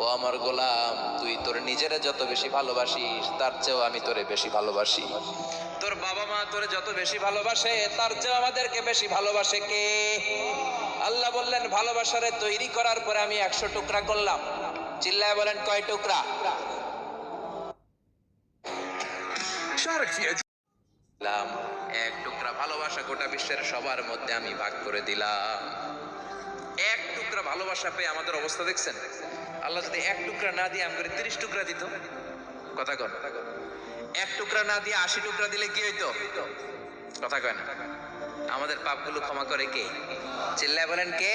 ও আমার গোলাম তুই তোর নিজেরা যত বেশি ভালোবাসিস তার চেয়েও আমি তোরে বেশি ভালোবাসি। তোর বাবা মা তোরে যত বেশি ভালোবাসে তার চেয়েও আমাদেরকে বেশি ভালোবাসে কে? আল্লাহ বললেন ভালোবাসারে তৈরি করার পরে আমি একশো টুকরা করলাম। চিল্লায় বলেন কয় টুকরা? সারক ভালোবাসা গোটা বিশ্বের সবার মধ্যে আমি ভাগ করে দিলাম। এক টুকরা ভালোবাসা পেয়ে আমাদের অবস্থা দেখছেন? আল্লাহ যদি এক টুকরা না দিয়ে আমাদের তিরিশ টুকরা দিত, কথা কন। এক টুকরা না দিয়ে আশি টুকরা দিলে কি হইতো? কথা কয় না। আমাদের পাপগুলো ক্ষমা করে কে? চিল্লায় বলেন কে?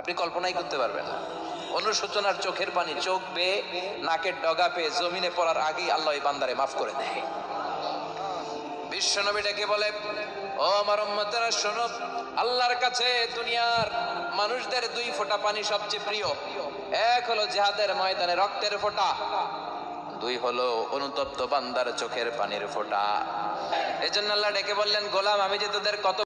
আপনি কল্পনাই করতে পারবেন অনুশোচনার চোখের পানি চোখ বেয়ে, নাকের ডগা পেয়ে জমিনে পড়ার আগেই আল্লাহ বান্দারে মাফ করে দেয়। বিশ্বনবী ডেকে বলে, ও আমার উম্মতেরা, শোনো, আল্লাহর কাছে দুনিয়ার মানুষদের দুই ফোঁটা পানি সবচেয়ে প্রিয়। এক হলো জেহাদের ময়দানে রক্তের ফোঁটা, দুই হলো অনুতপ্ত বান্দার চোখের পানির ফোঁটা। এজন্য আল্লাহ ডেকে বললেন, গোলাম, আমি যে তোদের কত